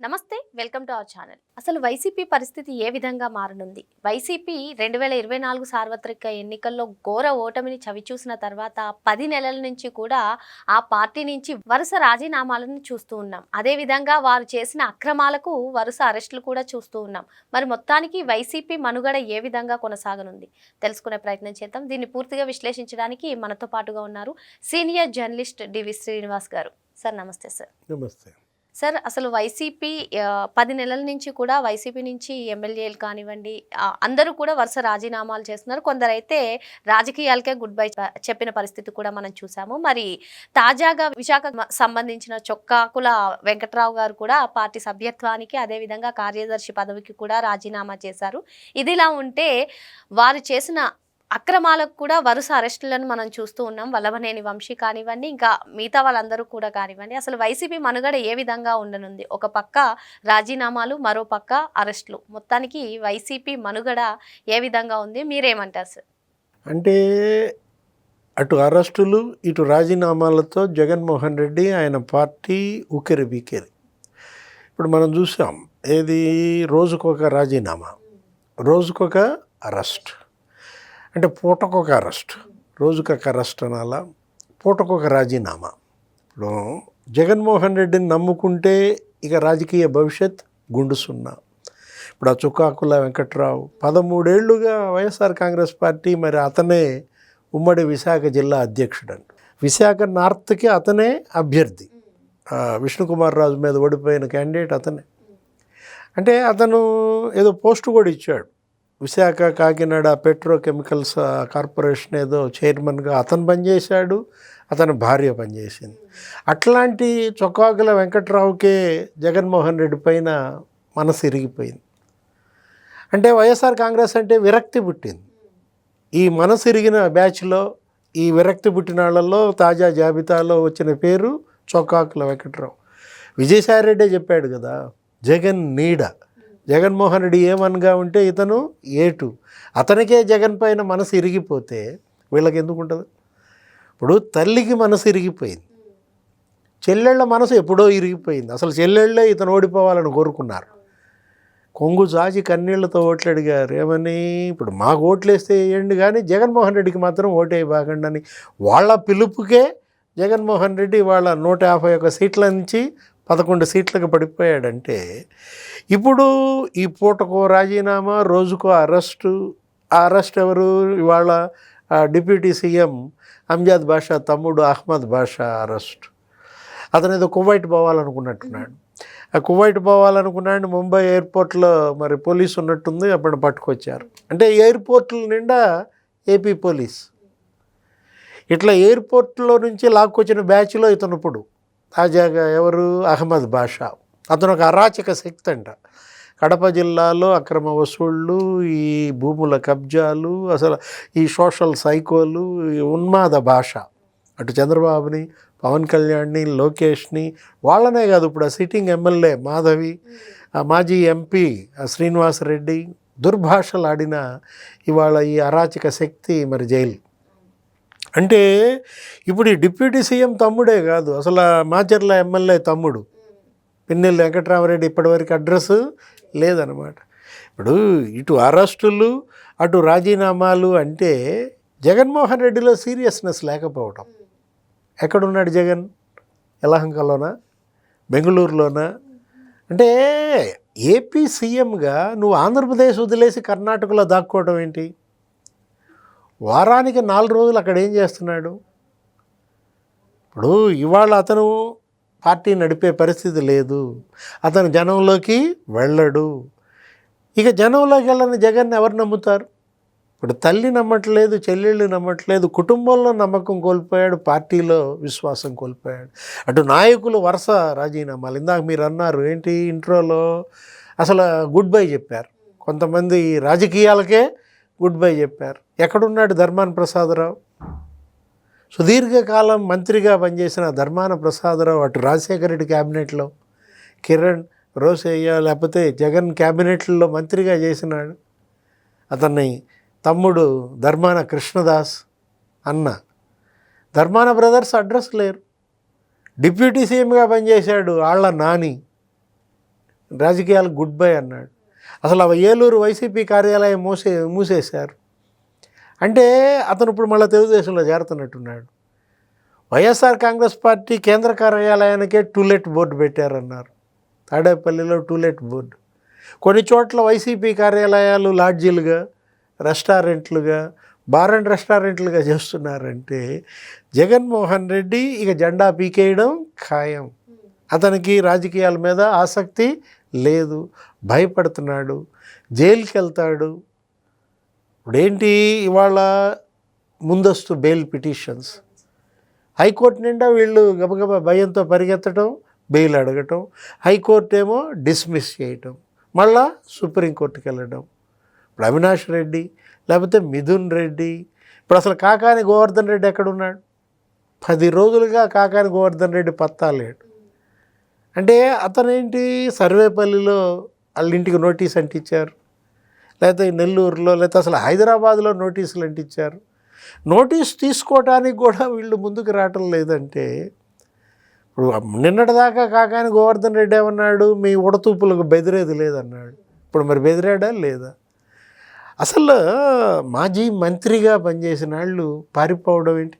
నమస్తే welcome to our channel. అసలు వైసీపీ పరిస్థితి ఏ విధంగా మారనుంది? వైసీపీ రెండు వేల ఇరవై నాలుగు సార్వత్రిక ఎన్నికల్లో ఘోర ఓటమిని చవిచూసిన తర్వాత పది నెలల నుంచి కూడా ఆ పార్టీ నుంచి వరుస రాజీనామాలను చూస్తూ ఉన్నాం. అదేవిధంగా వారు చేసిన అక్రమాలకు వరుస అరెస్టులు కూడా చూస్తూ ఉన్నాం. మరి మొత్తానికి వైసీపీ మనుగడ ఏ విధంగా కొనసాగనుంది? తెలుసుకునే ప్రయత్నం చేద్దాం. దీన్ని పూర్తిగా విశ్లేషించడానికి మనతో పాటుగా ఉన్నారు సీనియర్ జర్నలిస్ట్ డివి శ్రీనివాస్ గారు. సార్ నమస్తే సార్. నమస్తే. సార్ అసలు వైసీపీ పది నెలల నుంచి కూడా వైసీపీ నుంచి ఎమ్మెల్యేలు కానివ్వండి అందరూ కూడా వరుస రాజీనామాలు చేస్తున్నారు. కొందరైతే రాజకీయాలకే గుడ్ బై చెప్పిన పరిస్థితి కూడా మనం చూసాము. మరి తాజాగా విశాఖ సంబంధించిన చొక్కాకుల వెంకట్రావు గారు కూడా పార్టీ సభ్యత్వానికి అదేవిధంగా కార్యదర్శి పదవికి కూడా రాజీనామా చేశారు. ఇదిలా ఉంటే వారు చేసిన అక్రమాలకు కూడా వరుస అరెస్టులను మనం చూస్తూ ఉన్నాం. వల్లభనేని వంశీ కానివ్వండి ఇంకా మిగతా వాళ్ళందరూ కూడా కానివ్వండి. అసలు వైసీపీ మనుగడ ఏ విధంగా ఉండనుంది? ఒక పక్క రాజీనామాలు మరో పక్క అరెస్టులు. మొత్తానికి వైసీపీ మనుగడ ఏ విధంగా ఉంది? మీరేమంటారు సార్? అంటే అటు అరెస్టులు ఇటు రాజీనామాలతో జగన్మోహన్ రెడ్డి ఆయన పార్టీ ఉక్కిరి బీకెరి ఇప్పుడు మనం చూసాం ఏది రోజుకొక రాజీనామా? రోజుకొక అరెస్ట్. అంటే పూటకొక అరెస్ట్ రోజుకొక అరెస్ట్ అనాలా? పూటకొక రాజీనామా. ఇప్పుడు జగన్మోహన్ రెడ్డిని నమ్ముకుంటే ఇక రాజకీయ భవిష్యత్ గుండు సున్నా. ఇప్పుడు ఆ చుక్కాకుల వెంకట్రావు పదమూడేళ్ళుగా వైఎస్ఆర్ కాంగ్రెస్ పార్టీ మరి అతనే ఉమ్మడి విశాఖ జిల్లా అధ్యక్షుడు విశాఖ నార్త్కి అతనే అభ్యర్థి. విష్ణుకుమార్ రాజు మీద ఓడిపోయిన క్యాండిడేట్ అతనే. అంటే అతను ఏదో పోస్ట్ కూడా ఇచ్చాడు. విశాఖ కాకినాడ పెట్రోకెమికల్స్ కార్పొరేషన్ ఏదో చైర్మన్గా అతను పనిచేశాడు అతని భార్య పనిచేసింది. అట్లాంటి చొక్కాకుల వెంకట్రావుకే జగన్మోహన్ రెడ్డి పైన మనసు ఇరిగిపోయింది. అంటే వైఎస్ఆర్ కాంగ్రెస్ అంటే విరక్తి పుట్టింది. ఈ మనసు ఇరిగిన బ్యాచ్లో ఈ విరక్తి పుట్టిన వాళ్ళల్లో తాజా జాబితాలో వచ్చిన పేరు చొక్కాకుల వెంకట్రావు. విజయసాయి రెడ్డే చెప్పాడు కదా జగన్ నీడ. జగన్మోహన్ రెడ్డి ఏమనగా ఉంటే ఇతను ఏటు. అతనికే జగన్ పైన మనసు ఇరిగిపోతే వీళ్ళకి ఎందుకు ఉంటుంది ఇప్పుడు తల్లికి మనసు ఇరిగిపోయింది. చెల్లెళ్ళ మనసు ఎప్పుడో ఇరిగిపోయింది. అసలు చెల్లెళ్ళే ఇతను ఓడిపోవాలని కోరుకున్నారు. కొంగు చాచి కన్నీళ్ళతో ఓట్లు అడిగారు ఏమని? ఇప్పుడు మాకు ఓట్లు వేస్తే వేయండి కానీ జగన్మోహన్ రెడ్డికి మాత్రం ఓటే బాగండి అని వాళ్ళ పిలుపుకే జగన్మోహన్ రెడ్డి వాళ్ళ నూట యాభై ఒక్క సీట్ల నుంచి పదకొండు సీట్లకు పడిపోయాడంటే ఇప్పుడు ఈ పూటకో రాజీనామా రోజుకో అరెస్టు ఆ అరెస్ట్ ఎవరు? ఇవాళ డిప్యూటీ సీఎం అంజాద్ బాషా తమ్ముడు అహ్మద్ బాషా అరెస్ట్. అతను ఏదో కువైట్ పోవాలనుకున్నట్టున్నాడు. ఆ కువైట్ పోవాలనుకున్నాడు ముంబై ఎయిర్పోర్ట్లో మరి పోలీస్ ఉన్నట్టుంది అప్పుడు పట్టుకొచ్చారు. అంటే ఎయిర్పోర్ట్ల నిండా ఏపీ పోలీస్. ఇట్లా ఎయిర్పోర్ట్లో నుంచి లాక్కొచ్చిన బ్యాచ్లో ఇతను ఇప్పుడు. తాజాగా ఎవరు? అహ్మద్ బాషా. అతను ఒక అరాచక శక్తి అంట. కడప జిల్లాలో అక్రమ వసూళ్ళు ఈ భూముల కబ్జాలు అసలు ఈ సోషల్ సైకోలు ఉన్మాద భాష. అటు చంద్రబాబుని పవన్ కళ్యాణ్ని లోకేష్ని వాళ్ళనే కాదు ఇప్పుడు ఆ సిట్టింగ్ ఎమ్మెల్యే మాధవి ఆ మాజీ ఎంపీ శ్రీనివాసరెడ్డి దుర్భాషలు ఆడిన ఇవాళ ఈ అరాచక శక్తి మరి జైలు. అంటే ఇప్పుడు ఈ డిప్యూటీ సీఎం తమ్ముడే కాదు. అసలు మాచర్ల ఎమ్మెల్యే తమ్ముడు. పిన్నెల్లి వెంకట్రామరెడ్డి ఇప్పటివరకు అడ్రస్ లేదనమాట. ఇప్పుడు ఇటు అరెస్టులు అటు రాజీనామాలు అంటే జగన్మోహన్ రెడ్డిలో సీరియస్నెస్ లేకపోవటం. ఎక్కడున్నాడు జగన్? యలహంకలోనా బెంగళూరులోనా? అంటే ఏపీ సీఎంగా నువ్వు ఆంధ్రప్రదేశ్ వదిలేసి కర్ణాటకలో దాక్కోవడం ఏంటి? వారానికి నాలుగు రోజులు అక్కడ ఏం చేస్తున్నాడు? ఇప్పుడు ఇవాళ అతను పార్టీ నడిపే పరిస్థితి లేదు. అతను జనంలోకి వెళ్ళడు. ఇక జనంలోకి వెళ్ళని జగన్ ఎవరు నమ్ముతారు? ఇప్పుడు తల్లి నమ్మట్లేదు చెల్లెళ్ళు నమ్మట్లేదు కుటుంబంలో నమ్మకం కోల్పోయాడు పార్టీలో విశ్వాసం కోల్పోయాడు. అటు నాయకులు వరుస రాజీనామాలు. ఇందాక మీరు అన్నారు ఏంటి ఇంట్రోలో? అసలు గుడ్ బై చెప్పారు. కొంతమంది రాజకీయాలకే గుడ్ బై చెప్పారు. ఎక్కడున్నాడు ధర్మాన ప్రసాదరావు? సుదీర్ఘకాలం మంత్రిగా పనిచేసిన ధర్మాన ప్రసాదరావు అటు రాజశేఖర రెడ్డి క్యాబినెట్లో కిరణ్ రోసయ్య లేకపోతే జగన్ క్యాబినెట్లో మంత్రిగా చేసినాడు. అతన్ని తమ్ముడు ధర్మాన కృష్ణదాస్ అన్న. ధర్మాన బ్రదర్స్ అడ్రస్ లేరు. డిప్యూటీ సీఎంగా పనిచేశాడు ఆళ్ళ నాని. రాజకీయాలకు గుడ్ బై అన్నాడు. అసలు ఆ ఏలూరు వైసీపీ కార్యాలయం మూసే మూసేశారు. అంటే అతను ఇప్పుడు మళ్ళీ తెలుగుదేశంలో చేరుతున్నట్టున్నాడు. వైఎస్ఆర్ కాంగ్రెస్ పార్టీ కేంద్ర కార్యాలయానికే టూలెట్ బోర్డు పెట్టారన్నారు. తాడేపల్లిలో టూలెట్ బోర్డు. కొన్ని చోట్ల వైసీపీ కార్యాలయాలు లాడ్జీలుగా రెస్టారెంట్లుగా బార్ అండ్ రెస్టారెంట్లుగా చేస్తున్నారంటే జగన్మోహన్ రెడ్డి ఇక జెండా పీకేయడం ఖాయం. అతనికి రాజకీయాల మీద ఆసక్తి లేదు. భయపడుతున్నాడు జైలుకి వెళ్తాడు ఇప్పుడేంటి ఇవాళ ముందస్తు బెయిల్ పిటిషన్స్? హైకోర్టు నిండా వీళ్ళు గబగబా భయంతో పరిగెత్తడం బెయిల్ అడగటం హైకోర్టు ఏమో డిస్మిస్ చేయటం మళ్ళా సుప్రీంకోర్టుకి వెళ్ళడం ఇప్పుడు అవినాష్ రెడ్డి లేకపోతే మిథున్ రెడ్డి ఇప్పుడు అసలు కాకాని గోవర్ధన్ రెడ్డి ఎక్కడున్నాడు? పది రోజులుగా కాకాని గోవర్ధన్ రెడ్డి పత్తా లేడు. అంటే అతనేంటి? సర్వేపల్లిలో వాళ్ళ ఇంటికి నోటీస్ అంటించారు. లేకపోతే నెల్లూరులో లేకపోతే అసలు హైదరాబాద్లో నోటీసులు అంటించారు. నోటీస్ తీసుకోవడానికి కూడా వీళ్ళు ముందుకు రావటం లేదంటే ఇప్పుడు నిన్నటిదాకా కాకాని గోవర్ధన్ రెడ్డి ఏమన్నాడు? మీ ఉడతూపులకు బెదిరేది లేదన్నాడు. ఇప్పుడు మరి బెదిరాడా? లేదా? అసలు మాజీ మంత్రిగా పనిచేసిన వాళ్ళు పారిపోవడం ఏంటి?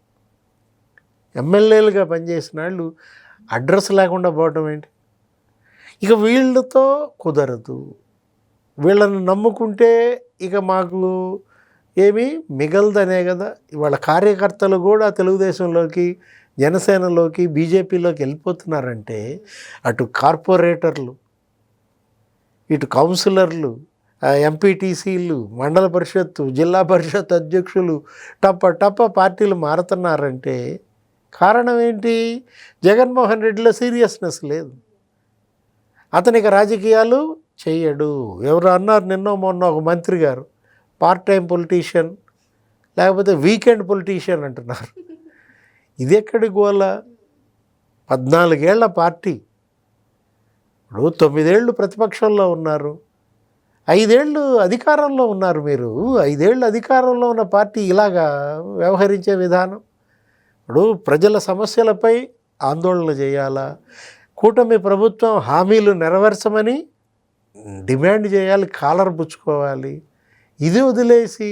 ఎమ్మెల్యేలుగా పనిచేసిన వాళ్ళు అడ్రస్ లేకుండా పోవడం ఏంటి? ఇక వీళ్ళతో కుదరదు. వీళ్ళని నమ్ముకుంటే ఇక మాకు ఏమి మిగలదనే కదా. వాళ్ళ కార్యకర్తలు కూడా తెలుగుదేశంలోకి జనసేనలోకి బీజేపీలోకి వెళ్ళిపోతున్నారంటే అటు కార్పొరేటర్లు ఇటు కౌన్సిలర్లు ఎంపీటీసీలు మండల పరిషత్తు జిల్లా పరిషత్ అధ్యక్షులు టప్ప టప్ప పార్టీలు మారుతున్నారంటే కారణం ఏంటి? జగన్మోహన్ రెడ్డిలో సీరియస్నెస్ లేదు. అతనికి రాజకీయాలు చెయ్యడు. ఎవరు అన్నారు నిన్నో మొన్న ఒక మంత్రి గారు పార్ట్ టైం పొలిటీషియన్ లేకపోతే వీకెండ్ పొలిటీషియన్ అంటున్నారు. ఇది ఎక్కడి గోల పద్నాలుగేళ్ళ పార్టీ. ఇప్పుడు తొమ్మిదేళ్ళు ప్రతిపక్షంలో ఉన్నారు. ఐదేళ్ళు అధికారంలో ఉన్నారు మీరు. ఐదేళ్ళు అధికారంలో ఉన్న పార్టీ ఇలాగా వ్యవహరించే విధానం. ఇప్పుడు ప్రజల సమస్యలపై ఆందోళన చేయాలా? కూటమి ప్రభుత్వం హామీలు నెరవేర్చమని డిమాండ్ చేయాలి కాలర్ పుచ్చుకోవాలి. ఇది వదిలేసి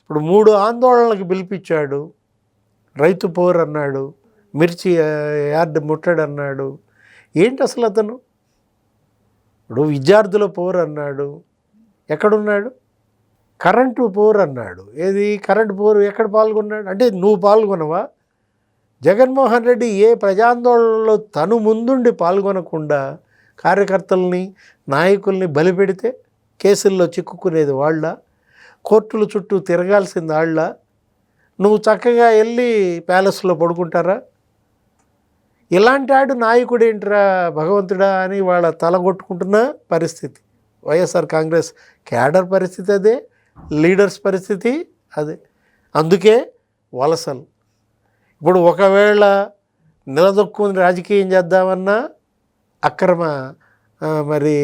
ఇప్పుడు మూడు ఆందోళనలకు పిలిపించాడు. రైతు పోర్ అన్నాడు మిర్చి యార్డ్ ముట్టడు అన్నాడు. ఏంటి అసలు అతను? ఇప్పుడు విద్యార్థుల పోర్ అన్నాడు. ఎక్కడున్నాడు? కరెంటు పోర్ అన్నాడు. ఏది? కరెంటు పోరు ఎక్కడ పాల్గొన్నాడు? అంటే నువ్వు పాల్గొనవా? జగన్మోహన్ రెడ్డి ఏ ప్రజాందోళనలో తను ముందుండి పాల్గొనకుండా కార్యకర్తల్ని నాయకుల్ని బలిపెడితే కేసుల్లో చిక్కుకునేది వాళ్ళ కోర్టుల చుట్టూ తిరగాల్సింది వాళ్ళ. నువ్వు చక్కగా వెళ్ళి ప్యాలెస్లో పడుకుంటారా? ఇలాంటి ఆడు నాయకుడేంట్రా భగవంతుడా అని వాళ్ళ తలగొట్టుకుంటున్న పరిస్థితి. వైఎస్ఆర్ కాంగ్రెస్ క్యాడర్ పరిస్థితి అదే లీడర్స్ పరిస్థితి అదే. అందుకే వలసలు. ఇప్పుడు ఒకవేళ నిలదొక్కుని రాజకీయం చేద్దామన్నా అక్రమ మరి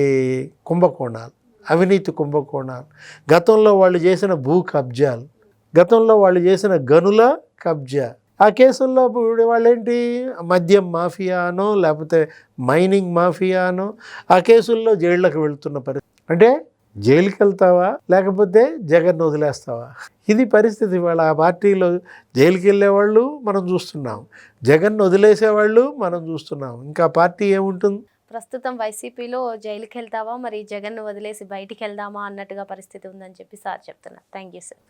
కుంభకోణాలు అవినీతి కుంభకోణాలు గతంలో వాళ్ళు చేసిన భూ కబ్జాలు గతంలో వాళ్ళు చేసిన గనుల కబ్జా ఆ కేసుల్లో ఇప్పుడు వాళ్ళేంటి? మద్యం మాఫియానో లేకపోతే మైనింగ్ మాఫియానో ఆ కేసుల్లో జైళ్ళకు వెళ్తున్న పరిస్థితి. అంటే జైలుకి వెళ్తావా లేకపోతే జగన్ వదిలేస్తావా? ఇది పరిస్థితి. వాళ్ళ ఆ పార్టీలో జైలుకి వెళ్ళేవాళ్ళు మనం చూస్తున్నాం. జగన్ వదిలేసేవాళ్ళు మనం చూస్తున్నాం. ఇంకా పార్టీ ఏముంటుంది? ప్రస్తుతం వైసీపీలో జైలుకి వెళ్తావా మరి జగన్ వదిలేసి బయటికి వెళ్దామా అన్నట్టుగా పరిస్థితి ఉందని చెప్పి సార్ చెప్తున్నారు. Thank you sir.